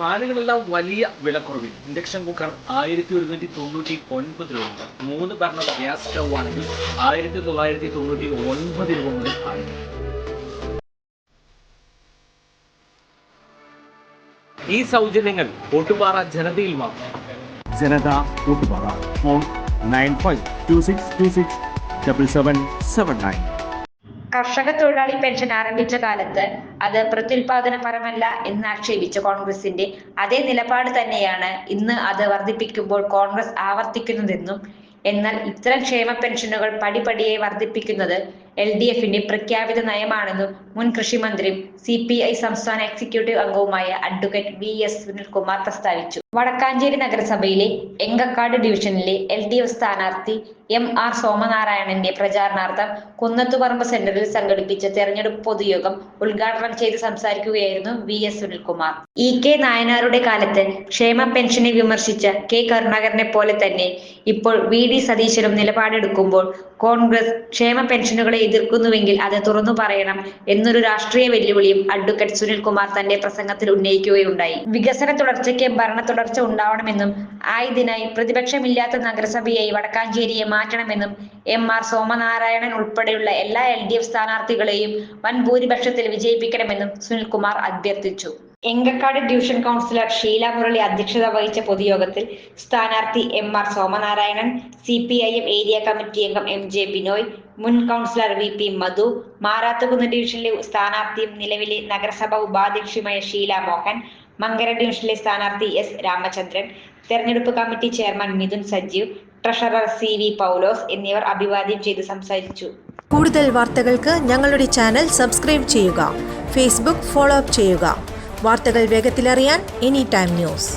ഫാനുകളെല്ലാം വലിയ വിലക്കുറവിൽ. Induction cooker ആയിരത്തി ഒരുന്നൂറ്റി തൊണ്ണൂറ്റി ഒൻപത് രൂപ മൂന്ന് ഭരണ ഗ്യാസ് സ്റ്റൗ ആണെങ്കിൽ ആയിരത്തി തൊള്ളായിരത്തി തൊണ്ണൂറ്റി ഒൻപത് രൂപ മുതൽ ആണ് ഈ സൗജന്യങ്ങൾ ഓട്ടുപാറ ജനതയിൽ മാത്രം. Janatha Ottupara phone nine five two six two six double seven seven nine. കർഷക തൊഴിലാളി പെൻഷൻ ആരംഭിച്ച കാലത്ത് അത് പ്രത്യുൽപാദനപരമല്ല എന്ന് ആക്ഷേപിച്ച കോൺഗ്രസിന്റെ അതേ നിലപാട് തന്നെയാണ് ഇന്ന് അത് വർദ്ധിപ്പിക്കുമ്പോൾ കോൺഗ്രസ് ആവർത്തിക്കുന്നതെന്നും എന്നാൽ ഇത്തരം ക്ഷേമ പെൻഷനുകൾ പടിപടിയായി വർദ്ധിപ്പിക്കുന്നത് എൽ ഡി എഫിന്റെ പ്രഖ്യാപിത നയമാണെന്നും മുൻ കൃഷിമന്ത്രിയും സി പി ഐ സംസ്ഥാന എക്സിക്യൂട്ടീവ് അംഗവുമായ അഡ്വക്കേറ്റ് വി എസ് സുനിൽകുമാർ പ്രസ്താവിച്ചു. വടക്കാഞ്ചേരി നഗരസഭയിലെ എങ്കക്കാട് ഡിവിഷനിലെ എൽ ഡി എഫ് സ്ഥാനാർത്ഥി എം ആർ സോമനാരായണന്റെ പ്രചാരണാർത്ഥം കുന്നത്തുപറമ്പ് സെന്ററിൽ സംഘടിപ്പിച്ച തെരഞ്ഞെടുപ്പ് പൊതുയോഗം ഉദ്ഘാടനം ചെയ്ത് സംസാരിക്കുകയായിരുന്നു V S Sunilkumar. E K നായനാരുടെ കാലത്ത് ക്ഷേമ പെൻഷനെ വിമർശിച്ച കെ കരുണാകരനെ പോലെ തന്നെ ഇപ്പോൾ വി ഡി സതീശനും നിലപാടെടുക്കുമ്പോൾ കോൺഗ്രസ് ക്ഷേമ പെൻഷനുകളെ എതിർക്കുന്നുവെങ്കിൽ അത് തുറന്നു പറയണം എന്നൊരു രാഷ്ട്രീയ വെല്ലുവിളിയും അഡ്വക്കേറ്റ് സുനിൽകുമാർ തന്റെ പ്രസംഗത്തിൽ ഉന്നയിക്കുകയുണ്ടായി. വികസന തുടർച്ചയ്ക്ക് ഭരണ തുടർച്ച ഉണ്ടാവണമെന്നും ആയതിനായി പ്രതിപക്ഷമില്ലാത്ത നഗരസഭയായി വടക്കാഞ്ചേരിയെ മാറ്റണമെന്നും എം ആർ സോമനാരായണൻ ഉൾപ്പെടെയുള്ള എല്ലാ എൽ ഡി എഫ് സ്ഥാനാർത്ഥികളെയും വൻ ഭൂരിപക്ഷത്തിൽ വിജയിപ്പിക്കണമെന്നും സുനിൽകുമാർ അഭ്യർത്ഥിച്ചു. എങ്കക്കാട് ഡിവിഷൻ കൗൺസിലർ ഷീല മുരളി അധ്യക്ഷത വഹിച്ച പൊതുയോഗത്തിൽ സ്ഥാനാർത്ഥി M R Somanarayanan C P I M area committee അംഗം എം ജെ ബിനോയ് മുൻ councillor V P Madhu Marathukunnu ഡിവിഷനിലെ സ്ഥാനാർത്ഥിയും നിലവിലെ നഗരസഭാ ഉപാധ്യക്ഷയുമായ ഷീല മോഹൻ മങ്കര ഡിവിഷനിലെ സ്ഥാനാർത്ഥി എസ് രാമചന്ദ്രൻ തെരഞ്ഞെടുപ്പ് committee chairman Mithun Sajeev treasurer C V Paulose എന്നിവർ അഭിവാദ്യം ചെയ്ത് സംസാരിച്ചു. കൂടുതൽ വാർത്തകൾക്ക് ഞങ്ങളുടെ ചാനൽ സബ്സ്ക്രൈബ് ചെയ്യുക ഫേസ്ബുക്ക് ഫോളോ അപ്പ് ചെയ്യുക. വാർത്തകൾ വേഗത്തിലറിയാൻ എനി ടൈം ന്യൂസ്.